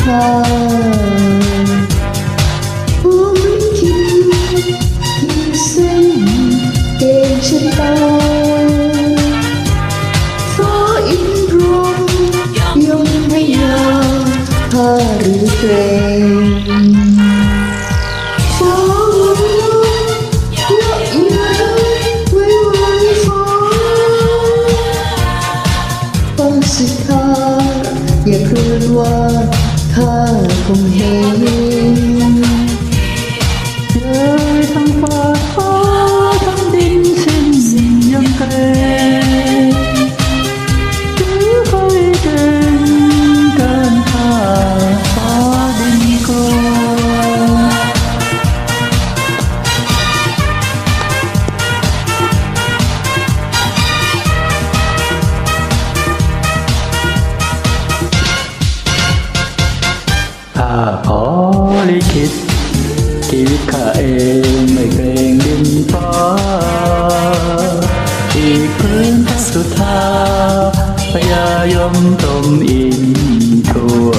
เธอผู้คิดที่ซึ่งเก่งฉันตาฟ้าอินรวมยมพยาพาหรือเกรงฟ้าวันลมยกอินไว้ไว้ฟ้าต้องสิทธาอย่าคืนว่า เธอคงเห็นเธอทั้งเฝ้า สุธาพยายมตมอินทั่ว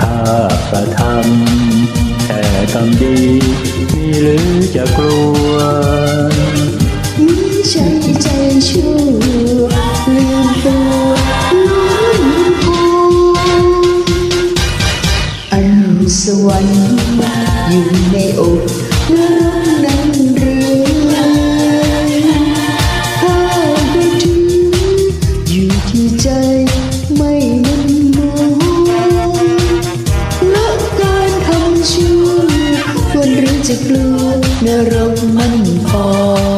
ข้าประทับแต่ทำดีมีหรือจะกลัวไม่ใช่ใจชั่วลืมตัวสวรรค์อยู่ในอกนรก รู้นรกมันพอ